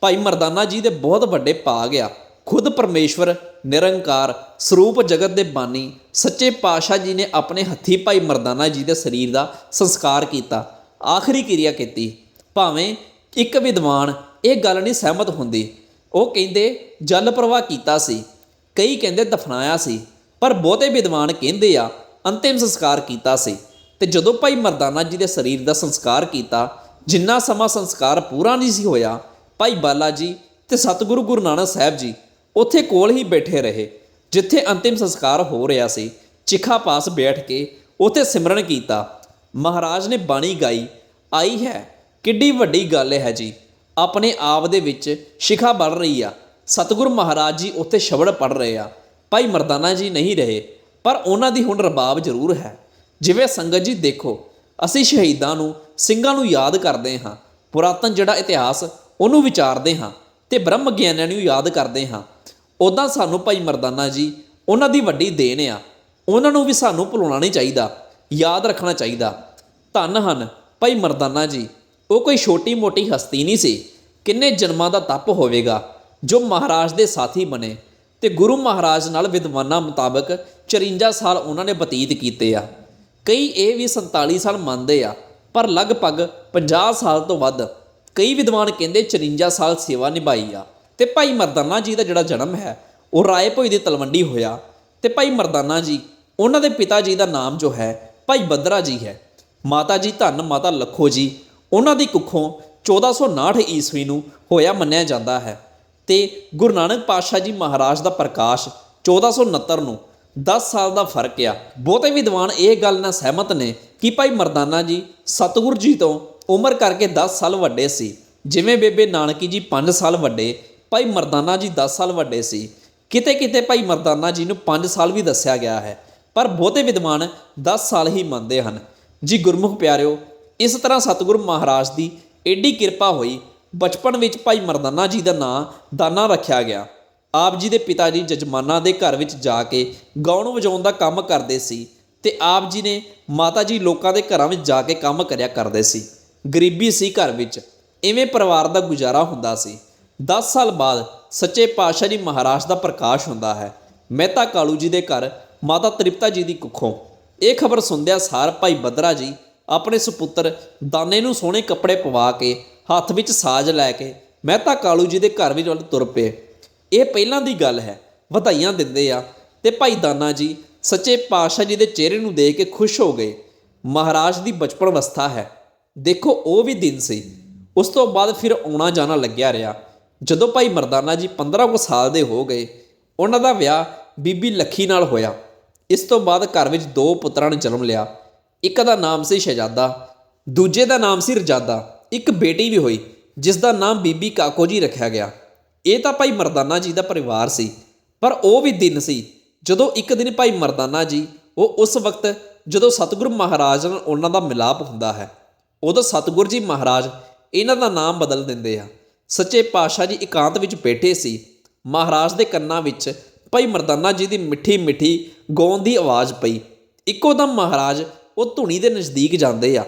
ਭਾਈ ਮਰਦਾਨਾ ਜੀ ਦੇ ਬਹੁਤ ਵੱਡੇ ਭਾਗ ਆ। ਖੁਦ ਪਰਮੇਸ਼ਵਰ, ਨਿਰੰਕਾਰ, ਸਰੂਪ ਜਗਤ ਦੇ ਬਾਨੀ, ਸੱਚੇ ਪਾਤਸ਼ਾਹ ਜੀ ਨੇ ਆਪਣੇ ਹੱਥੀ ਭਾਈ ਮਰਦਾਨਾ ਜੀ ਦੇ ਸਰੀਰ ਦਾ ਸੰਸਕਾਰ ਕੀਤਾ। ਆਖਰੀ ਕਿਰਿਆ ਕੀਤੀ। ਭਾਵੇਂ ਇੱਕ ਵਿਦਵਾਨ ਇਹ ਗੱਲ ਨਹੀਂ ਸਹਿਮਤ ਹੁੰਦੀ। ਉਹ ਕਹਿੰਦੇ, ਜਲ ਪ੍ਰਵਾਹ ਕੀਤਾ ਸੀ। ਕਈ ਕਹਿੰਦੇ ਦਫਨਾਇਆ ਸੀ। ਪਰ ਬਹੁਤੇ ਵਿਦਵਾਨ ਕਹਿੰਦੇ ਆ, ਅੰਤਿਮ ਸੰਸਕਾਰ ਕੀਤਾ ਸੀ। ਤੇ ਜਦੋਂ ਭਾਈ ਮਰਦਾਨਾ ਜੀ ਦੇ ਸਰੀਰ ਦਾ ਸੰਸਕਾਰ ਕੀਤਾ, ਜਿੰਨਾ ਸਮਾਂ ਸੰਸਕਾਰ ਪੂਰਾ ਨਹੀਂ ਸੀ ਹੋਇਆ, ਭਾਈ ਬਾਲਾ ਜੀ ਤੇ ਸਤਿਗੁਰੂ ਗੁਰੂ ਨਾਨਕ ਸਾਹਿਬ ਜੀ ਉੱਥੇ ਕੋਲ ਹੀ ਬੈਠੇ ਰਹੇ, ਜਿੱਥੇ ਅੰਤਿਮ ਸੰਸਕਾਰ ਹੋ ਰਿਹਾ ਸੀ। ਚਿਖਾ ਪਾਸ ਬੈਠ ਕੇ ਉੱਥੇ ਸਿਮਰਨ ਕੀਤਾ, ਮਹਾਰਾਜ ਨੇ ਬਾਣੀ ਗਾਈ, ਆਈ ਹੈ। ਕਿੱਡੀ ਵੱਡੀ ਗੱਲ ਹੈ ਜੀ। ਆਪਣੇ ਆਪ ਦੇ ਵਿੱਚ ਸ਼ਿਖਾ ਬਣ ਰਹੀ ਆ। ਸਤਿਗੁਰੂ ਮਹਾਰਾਜ ਜੀ ਉੱਥੇ ਸ਼ਬਦ ਪੜ ਰਹੇ ਆ। ਭਾਈ ਮਰਦਾਨਾ ਜੀ ਨਹੀਂ ਰਹੇ, ਪਰ ਉਹਨਾਂ ਦੀ ਹੁਣ ਰਬਾਬ ਜ਼ਰੂਰ ਹੈ। ਜਿਵੇਂ ਸੰਗਤ ਜੀ ਦੇਖੋ, ਅਸੀਂ ਸ਼ਹੀਦਾਂ ਨੂੰ, ਸਿੰਘਾਂ ਨੂੰ ਯਾਦ ਕਰਦੇ ਹਾਂ। ਪੁਰਾਤਨ ਜਿਹੜਾ ਇਤਿਹਾਸ, ਉਹਨੂੰ ਵਿਚਾਰਦੇ ਹਾਂ ਤੇ ਬ੍ਰਹਮ ਗਿਆਨੀਆਂ ਨੂੰ ਯਾਦ ਕਰਦੇ ਹਾਂ। ਉਦਾਂ ਸਾਨੂੰ ਭਾਈ ਮਰਦਾਨਾ ਜੀ, ਉਹਨਾਂ ਦੀ ਵੱਡੀ ਦੇਣ ਆ। ਉਹਨਾਂ ਨੂੰ ਵੀ ਸਾਨੂੰ ਭੁਲਾਉਣਾ ਨਹੀਂ ਚਾਹੀਦਾ, ਯਾਦ ਰੱਖਣਾ ਚਾਹੀਦਾ। ਧੰਨ ਹਨ ਭਾਈ ਮਰਦਾਨਾ ਜੀ, ਉਹ ਕੋਈ ਛੋਟੀ ਮੋਟੀ ਹਸਤੀ ਨਹੀਂ ਸੀ। ਕਿੰਨੇ ਜਨਮਾਂ ਦਾ ਤਪ ਹੋਵੇਗਾ, ਜੋ ਮਹਾਰਾਜ ਦੇ ਸਾਥੀ ਬਣੇ ਤੇ ਗੁਰੂ ਮਹਾਰਾਜ ਨਾਲ ਵਿਦਵਾਨਾਂ ਮੁਤਾਬਕ 54 ਸਾਲ ਉਹਨਾਂ ਨੇ ਬਤੀਤ ਕੀਤੇ ਆ। ਕਈ ਇਹ ਵੀ 47 ਸਾਲ ਮੰਨਦੇ ਆ, ਪਰ ਲਗਭਗ 50 ਸਾਲ ਤੋਂ ਵੱਧ ਕਈ ਵਿਦਵਾਨ ਕਹਿੰਦੇ 54 ਸਾਲ ਸੇਵਾ ਨਿਭਾਈ ਆ। ਤੇ ਭਾਈ ਮਰਦਾਨਾ ਜੀ ਦਾ ਜਿਹੜਾ ਜਨਮ ਹੈ, ਉਹ ਰਾਏ ਭੋਈ ਦੀ ਤਲਵੰਡੀ ਹੋਇਆ। ਤੇ ਭਾਈ ਮਰਦਾਨਾ ਜੀ, ਉਹਨਾਂ ਦੇ ਪਿਤਾ ਜੀ ਦਾ ਨਾਮ ਜੋ ਹੈ, ਭਾਈ ਬੱਦਰਾ ਜੀ ਹੈ। ਮਾਤਾ ਜੀ ਧੰਨ, ਮਾਤਾ ਲੱਖੋ ਜੀ, ਉਹਨਾਂ ਦੀ ਕੁੱਖੋਂ 1459 ਈਸਵੀ ਨੂੰ ਹੋਇਆ ਮੰਨਿਆ ਜਾਂਦਾ ਹੈ। ਤੇ ਗੁਰੂ ਨਾਨਕ ਪਾਤਸ਼ਾਹ ਜੀ ਮਹਾਰਾਜ ਦਾ ਪ੍ਰਕਾਸ਼ 1469 ਨੂੰ 10 ਸਾਲ ਦਾ ਫ਼ਰਕ ਆ। ਬਹੁਤੇ ਵਿਦਵਾਨ ਇਹ ਗੱਲ ਨਾਲ ਸਹਿਮਤ ਨੇ ਕਿ ਭਾਈ ਮਰਦਾਨਾ ਜੀ ਸਤਿਗੁਰੂ ਜੀ ਤੋਂ ਉਮਰ ਕਰਕੇ 10 ਸਾਲ ਵੱਡੇ ਸੀ। ਜਿਵੇਂ ਬੇਬੇ ਨਾਨਕੀ ਜੀ 5 ਸਾਲ ਵੱਡੇ ਭਾਈ ਮਰਦਾਨਾ ਜੀ 10 ਸਾਲ ਵੱਡੇ ਸੀ। ਕਿਤੇ ਕਿਤੇ ਭਾਈ ਮਰਦਾਨਾ ਜੀ ਨੂੰ 5 ਸਾਲ ਵੀ ਦੱਸਿਆ ਗਿਆ ਹੈ। ਪਰ ਬਹੁਤੇ ਵਿਦਵਾਨ 10 ਸਾਲ ਹੀ ਮੰਨਦੇ ਹਨ। ਜੀ ਗੁਰਮੁਖ ਪਿਆਰਿਓ, ਇਸ ਤਰ੍ਹਾਂ ਸਤਿਗੁਰ ਮਹਾਰਾਜ ਦੀ ਏਡੀ ਕਿਰਪਾ ਹੋਈ, ਬਚਪਨ ਵਿੱਚ ਭਾਈ ਮਰਦਾਨਾ ਜੀ ਦਾ ਨਾਂ ਦਾਨਾ ਰੱਖਿਆ ਗਿਆ। ਆਪ ਜੀ ਦੇ ਪਿਤਾ ਜੀ ਜਜਮਾਨਾਂ ਦੇ ਘਰ ਵਿੱਚ ਜਾ ਕੇ ਗਾਉਣ ਵਜਾਉਣ ਦਾ ਕੰਮ ਕਰਦੇ ਸੀ ਤੇ ਆਪ ਜੀ ਨੇ ਮਾਤਾ ਜੀ ਲੋਕਾਂ ਦੇ ਘਰਾਂ ਵਿੱਚ ਜਾ ਕੇ ਕੰਮ ਕਰਿਆ ਕਰਦੇ ਸੀ। ਗਰੀਬੀ ਸੀ ਘਰ ਵਿੱਚ, ਇਵੇਂ ਪਰਿਵਾਰ ਦਾ ਗੁਜ਼ਾਰਾ ਹੁੰਦਾ ਸੀ। 10 ਸਾਲ ਬਾਅਦ ਸੱਚੇ ਪਾਤਸ਼ਾਹ ਜੀ ਮਹਾਰਾਜ ਦਾ ਪ੍ਰਕਾਸ਼ ਹੁੰਦਾ ਹੈ। ਮਹਿਤਾ ਕਾਲੂ ਜੀ ਦੇ ਘਰ ਮਾਤਾ ਤ੍ਰਿਪਤਾ ਜੀ ਦੀ ਕੁੱਖੋਂ ਇਹ ਖਬਰ ਸੁਣਦਿਆਂ ਸਾਰ ਭਾਈ ਬਦਰਾ ਜੀ ਆਪਣੇ ਸੁਪੁੱਤਰ ਦਾਨੇ ਨੂੰ ਸੋਹਣੇ ਕੱਪੜੇ ਪਵਾ ਕੇ ਹੱਥ ਵਿੱਚ ਸਾਜ਼ ਲੈ ਕੇ ਮਹਿਤਾ ਕਾਲੂ ਜੀ ਦੇ ਘਰ ਵਿੱਚ ਵੱਲ ਤੁਰ ਪਏ। ਇਹ ਪਹਿਲਾਂ ਦੀ ਗੱਲ ਹੈ, ਵਧਾਈਆਂ ਦਿੰਦੇ ਆ ਤੇ ਭਾਈ ਦਾਨਾ ਜੀ ਸੱਚੇ ਪਾਤਸ਼ਾਹ ਜੀ ਦੇ ਚਿਹਰੇ ਨੂੰ ਦੇਖ ਕੇ ਖੁਸ਼ ਹੋ ਗਏ। ਮਹਾਰਾਜ ਦੀ ਬਚਪਨ ਅਵਸਥਾ ਹੈ। ਦੇਖੋ ਉਹ ਵੀ ਦਿਨ ਸੀ। ਉਸ ਤੋਂ ਬਾਅਦ ਫਿਰ ਆਉਣਾ ਜਾਣਾ ਲੱਗਿਆ ਰਿਹਾ। ਜਦੋਂ ਭਾਈ ਮਰਦਾਨਾ ਜੀ 15 ਕੁ ਸਾਲ ਦੇ ਹੋ ਗਏ, ਉਹਨਾਂ ਦਾ ਵਿਆਹ ਬੀਬੀ ਲੱਖੀ ਨਾਲ ਹੋਇਆ। ਇਸ ਤੋਂ ਬਾਅਦ ਘਰ ਵਿੱਚ ਦੋ ਪੁੱਤਰਾਂ ਨੇ ਜਨਮ ਲਿਆ। ਇੱਕ ਦਾ ਨਾਮ ਸੀ ਸ਼ਹਿਜ਼ਾਦਾ, ਦੂਜੇ ਦਾ ਨਾਮ ਸੀ ਰਜਾਦਾ। ਇੱਕ ਬੇਟੀ ਵੀ ਹੋਈ, ਜਿਸ ਦਾ ਨਾਮ ਬੀਬੀ ਕਾਕੋ ਜੀ ਰੱਖਿਆ ਗਿਆ। ਇਹ ਤਾਂ ਭਾਈ ਮਰਦਾਨਾ ਜੀ ਦਾ ਪਰਿਵਾਰ ਸੀ, ਪਰ ਉਹ ਵੀ ਦਿਨ ਸੀ। ਜਦੋਂ ਇੱਕ ਦਿਨ ਭਾਈ ਮਰਦਾਨਾ ਜੀ, ਉਹ ਉਸ ਵਕਤ ਜਦੋਂ ਸਤਿਗੁਰੂ ਮਹਾਰਾਜ ਨਾਲ ਉਹਨਾਂ ਦਾ ਮਿਲਾਪ ਹੁੰਦਾ ਹੈ, ਉਦੋਂ ਸਤਿਗੁਰੂ ਜੀ ਮਹਾਰਾਜ ਇਹਨਾਂ ਦਾ ਨਾਮ ਬਦਲ ਦਿੰਦੇ ਆ। ਸੱਚੇ ਪਾਤਸ਼ਾਹ ਜੀ ਇਕਾਂਤ ਵਿੱਚ ਬੈਠੇ ਸੀ। ਮਹਾਰਾਜ ਦੇ ਕੰਨਾਂ ਵਿੱਚ ਭਾਈ ਮਰਦਾਨਾ ਜੀ ਦੀ ਮਿੱਠੀ ਮਿੱਠੀ ਗਾਉਣ ਦੀ ਆਵਾਜ਼ ਪਈ। ਇੱਕੋ ਦਮ ਮਹਾਰਾਜ ਉਹ ਧੁਨੀ ਦੇ ਨਜ਼ਦੀਕ ਜਾਂਦੇ ਆ।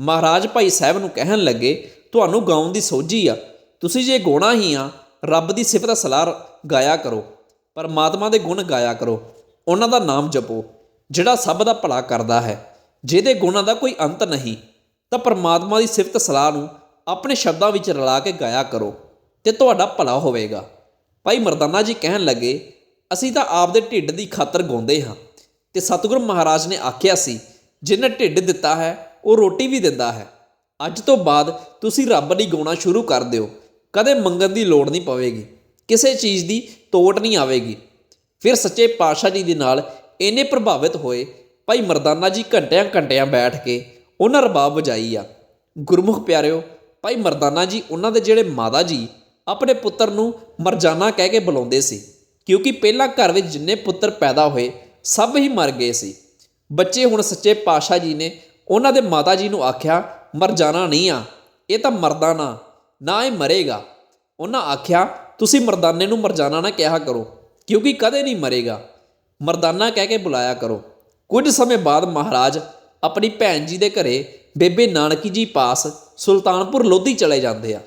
ਮਹਾਰਾਜ ਭਾਈ ਸਾਹਿਬ ਨੂੰ ਕਹਿਣ ਲੱਗੇ, ਤੁਹਾਨੂੰ ਗਾਉਣ ਦੀ ਸੋਝੀ ਆ। ਤੁਸੀਂ ਜੇ ਗਾਉਣਾ ਹੀ ਆ, ਰੱਬ ਦੀ ਸਿਫਤ ਸਲਾਹ ਗਾਇਆ ਕਰੋ। ਪਰਮਾਤਮਾ ਦੇ ਗੁਣ ਗਾਇਆ ਕਰੋ। ਉਹਨਾਂ ਦਾ ਨਾਮ ਜਪੋ। ਜਿਹੜਾ ਸਭ ਦਾ ਭਲਾ ਕਰਦਾ ਹੈ। ਜਿਹਦੇ ਗੁਣਾਂ ਦਾ ਕੋਈ ਅੰਤ ਨਹੀਂ, ਤਾਂ ਪਰਮਾਤਮਾ ਦੀ ਸਿਫਤ ਸਲਾਹ ਨੂੰ ਆਪਣੇ ਸ਼ਬਦਾਂ ਵਿੱਚ ਰਲਾ ਕੇ ਗਾਇਆ ਕਰੋ ਤੇ ਤੁਹਾਡਾ ਭਲਾ ਹੋਵੇਗਾ। ਭਾਈ ਮਰਦਾਨਾ ਜੀ ਕਹਿਣ ਲੱਗੇ, ਅਸੀਂ ਤਾਂ ਆਪਦੇ ਢਿੱਡ ਦੀ ਖਾਤਰ ਗਾਉਂਦੇ ਹਾਂ ਤੇ ਸਤਿਗੁਰੂ ਮਹਾਰਾਜ ਨੇ ਆਖਿਆ ਸੀ, ਜਿਹਨੇ ਢਿੱਡ ਦਿੱਤਾ ਹੈ, ਉਹ ਰੋਟੀ ਵੀ ਦਿੰਦਾ ਹੈ। ਅੱਜ ਤੋਂ ਬਾਅਦ ਤੁਸੀਂ ਰੱਬ ਲਈ ਗਾਉਣਾ ਸ਼ੁਰੂ ਕਰ ਦਿਓ, ਕਦੇ ਮੰਗਣ ਦੀ ਲੋੜ ਨਹੀਂ ਪਵੇਗੀ, ਕਿਸੇ ਚੀਜ਼ ਦੀ ਤੋਟ ਨਹੀਂ ਆਵੇਗੀ। ਫਿਰ ਸੱਚੇ ਪਾਤਸ਼ਾਹ ਜੀ ਦੇ ਨਾਲ ਇੰਨੇ ਪ੍ਰਭਾਵਿਤ ਹੋਏ, ਭਾਈ ਮਰਦਾਨਾ ਜੀ ਘੰਟਿਆਂ ਘੰਟਿਆਂ ਬੈਠ ਕੇ ਉਹਨਾਂ ਰਬਾਬ ਵਜਾਈ ਆ। ਗੁਰਮੁਖ ਪਿਆਰਿਓ ਭਾਈ ਮਰਦਾਨਾ ਜੀ, ਉਹਨਾਂ ਦੇ ਜਿਹੜੇ ਮਾਤਾ ਜੀ ਆਪਣੇ ਪੁੱਤਰ ਨੂੰ ਮਰਜਾਨਾ ਕਹਿ ਕੇ ਬੁਲਾਉਂਦੇ ਸੀ, ਕਿਉਂਕਿ ਪਹਿਲਾਂ ਘਰ ਵਿੱਚ ਜਿੰਨੇ ਪੁੱਤਰ ਪੈਦਾ ਹੋਏ, ਸਭ ਹੀ ਮਰ ਗਏ ਸੀ। ਬੱਚੇ ਹੁਣ ਸੱਚੇ ਪਾਤਸ਼ਾਹ ਜੀ ਨੇ ਉਹਨਾਂ ਦੇ ਮਾਤਾ ਜੀ ਨੂੰ ਆਖਿਆ, ਮਰਜਾਨਾ ਨਹੀਂ ਆ, ਇਹ ਤਾਂ ਮਰਦਾਨਾ, ਨਾ ਇਹ ਮਰੇਗਾ। ਉਹਨਾਂ ਆਖਿਆ, ਤੁਸੀਂ ਮਰਦਾਨੇ ਨੂੰ ਮਰਜਾਨਾ ਨਾ ਕਿਹਾ ਕਰੋ, ਕਿਉਂਕਿ ਕਦੇ ਨਹੀਂ ਮਰੇਗਾ। ਮਰਦਾਨਾ ਕਹਿ ਕੇ ਬੁਲਾਇਆ ਕਰੋ। ਕੁਝ ਸਮੇਂ ਬਾਅਦ ਮਹਾਰਾਜ ਆਪਣੀ ਭੈਣ ਜੀ ਦੇ ਘਰੇ ਬੇਬੇ ਨਾਨਕੀ ਜੀ ਪਾਸ ਸੁਲਤਾਨਪੁਰ ਲੋਧੀ ਚਲੇ ਜਾਂਦੇ ਆ।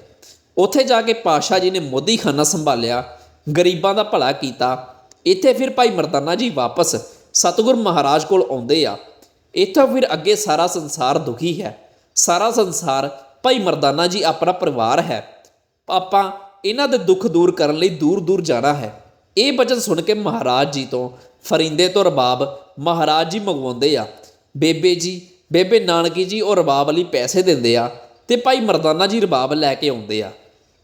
ਉੱਥੇ ਜਾ ਕੇ ਪਾਸ਼ਾ ਜੀ ਨੇ ਮੋਦੀਖਾਨਾ ਸੰਭਾਲਿਆ, ਗਰੀਬਾਂ ਦਾ ਭਲਾ ਕੀਤਾ। ਇੱਥੇ ਫਿਰ ਭਾਈ ਮਰਦਾਨਾ ਜੀ ਵਾਪਸ ਸਤਿਗੁਰ ਮਹਾਰਾਜ ਕੋਲ ਆਉਂਦੇ ਆ। ਇੱਥੋਂ ਫਿਰ ਅੱਗੇ ਸਾਰਾ ਸੰਸਾਰ ਦੁਖੀ ਹੈ। ਸਾਰਾ ਸੰਸਾਰ ਭਾਈ ਮਰਦਾਨਾ ਜੀ ਆਪਣਾ ਪਰਿਵਾਰ ਹੈ। ਆਪਾਂ ਇਹਨਾਂ ਦੇ ਦੁੱਖ ਦੂਰ ਕਰਨ ਲਈ ਦੂਰ ਦੂਰ ਜਾਣਾ ਹੈ। ਇਹ ਬਚਨ ਸੁਣ ਕੇ ਮਹਾਰਾਜ ਜੀ ਤੋਂ ਫਰਿੰਦੇ ਤੋਂ ਰਬਾਬ ਮਹਾਰਾਜ ਜੀ ਮੰਗਵਾਉਂਦੇ ਆ। ਬੇਬੇ ਜੀ ਬੇਬੇ ਨਾਨਕੀ ਜੀ ਉਹ ਰਬਾਬ ਲਈ ਪੈਸੇ ਦਿੰਦੇ ਆ ਤੇ ਭਾਈ ਮਰਦਾਨਾ ਜੀ ਰਬਾਬ ਲੈ ਕੇ ਆਉਂਦੇ ਆ।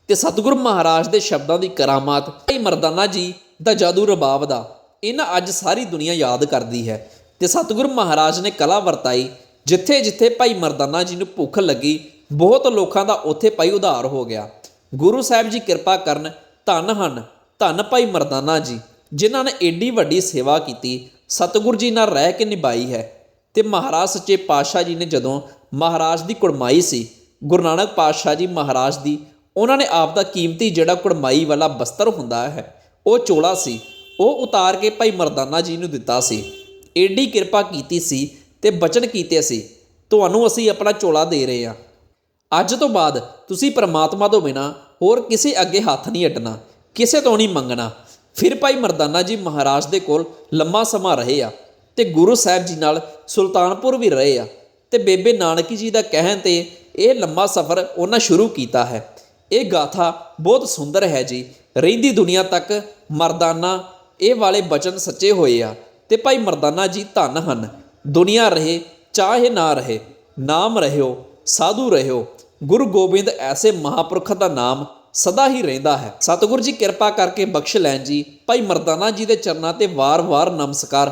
ਤੇ ਸਤਿਗੁਰੂ ਮਹਾਰਾਜ ਦੇ ਸ਼ਬਦਾਂ ਦੀ ਕਰਾਮਾਤ ਭਾਈ ਮਰਦਾਨਾ ਜੀ ਦਾ ਜਾਦੂ ਰਬਾਬ ਦਾ, ਇਹਨਾਂ ਅੱਜ ਸਾਰੀ ਦੁਨੀਆ ਯਾਦ ਕਰਦੀ ਹੈ। ਤੇ ਸਤਿਗੁਰੂ ਮਹਾਰਾਜ ਨੇ ਕਲਾ ਵਰਤਾਈ, ਜਿੱਥੇ ਜਿੱਥੇ ਭਾਈ ਮਰਦਾਨਾ ਜੀ ਨੂੰ ਭੁੱਖ ਲੱਗੀ, ਬਹੁਤ ਲੋਕਾਂ ਦਾ ਉੱਥੇ ਭਾਈ ਉਧਾਰ ਹੋ ਗਿਆ। ਗੁਰੂ ਸਾਹਿਬ ਜੀ ਕਿਰਪਾ ਕਰਨ, ਧੰਨ ਹਨ, ਧੰਨ ਭਾਈ ਮਰਦਾਨਾ ਜੀ, ਜਿਨ੍ਹਾਂ ਨੇ ਏਡੀ ਵੱਡੀ ਸੇਵਾ ਕੀਤੀ, ਸਤਿਗੁਰੂ ਜੀ ਨਾਲ ਰਹਿ ਕੇ ਨਿਭਾਈ ਹੈ। ਤੇ ਮਹਾਰਾਜ ਸੱਚੇ ਪਾਤਸ਼ਾਹ ਜੀ ਨੇ ਜਦੋਂ ਮਹਾਰਾਜ ਦੀ ਕੁੜਮਾਈ ਸੀ, ਗੁਰੂ ਨਾਨਕ ਪਾਤਸ਼ਾਹ ਜੀ ਮਹਾਰਾਜ ਦੀ, ਉਹਨਾਂ ਨੇ ਆਪ ਦਾ ਕੀਮਤੀ ਜਿਹੜਾ ਕੁੜਮਾਈ ਵਾਲਾ ਬਸਤਰ ਹੁੰਦਾ ਹੈ, ਉਹ ਚੋਲਾ ਸੀ, ਉਹ ਉਤਾਰ ਕੇ ਭਾਈ ਮਰਦਾਨਾ ਜੀ ਨੂੰ ਦਿੱਤਾ ਸੀ। ਏਡੀ ਕਿਰਪਾ ਕੀਤੀ ਸੀ ਤੇ ਬਚਨ ਕੀਤੇ ਸੀ, ਤੁਹਾਨੂੰ ਅਸੀਂ ਆਪਣਾ ਚੋਲਾ ਦੇ ਰਹੇ ਹਾਂ। ਅੱਜ ਤੋਂ ਬਾਅਦ ਤੁਸੀਂ ਪ੍ਰਮਾਤਮਾ ਤੋਂ ਬਿਨਾ ਹੋਰ ਕਿਸੇ ਅੱਗੇ ਹੱਥ ਨਹੀਂ ਅੱਡਣਾ, ਕਿਸੇ ਤੋਂ ਨਹੀਂ ਮੰਗਣਾ। ਫਿਰ ਭਾਈ ਮਰਦਾਨਾ ਜੀ ਮਹਾਰਾਜ ਦੇ ਕੋਲ ਲੰਮਾ ਸਮਾਂ ਰਹੇ ਆ। ਤੇ ਗੁਰੂ ਸਾਹਿਬ ਜੀ ਨਾਲ ਸੁਲਤਾਨਪੁਰ ਵੀ ਰਹੇ ਆ। ਤੇ ਬੇਬੇ ਨਾਨਕੀ ਜੀ ਦਾ ਕਹਿਣ ਤੇ ਇਹ ਲੰਮਾ ਸਫ਼ਰ ਉਹਨਾਂ ਸ਼ੁਰੂ ਕੀਤਾ ਹੈ। ਇਹ ਗਾਥਾ ਬਹੁਤ ਸੁੰਦਰ ਹੈ ਜੀ। ਰਹਿੰਦੀ ਦੁਨੀਆ ਤੱਕ ਮਰਦਾਨਾ, ਇਹ ਵਾਲੇ ਬਚਨ ਸੱਚੇ ਹੋਏ ਆ। ਤੇ ਭਾਈ ਮਰਦਾਨਾ ਜੀ ਧੰਨ ਹਨ। ਦੁਨੀਆ ਰਹੇ, ਚਾਹੇ ਨਾ ਰਹੇ, ਨਾਮ ਰਹਿਓ, ਸਾਧੂ ਰਹਿਓ। ਗੁਰੂ ਗੋਬਿੰਦ ਐਸੇ ਮਹਾਪੁਰਖ ਦਾ ਨਾਮ ਸਦਾ ਹੀ ਰਹਿੰਦਾ ਹੈ। ਸਤਿਗੁਰੂ ਜੀ ਕਿਰਪਾ ਕਰਕੇ ਬਖਸ਼ ਲੈਣ ਜੀ। ਭਾਈ ਮਰਦਾਨਾ ਜੀ ਦੇ ਚਰਨਾਂ ਤੇ ਵਾਰ-ਵਾਰ ਨਮਸਕਾਰ।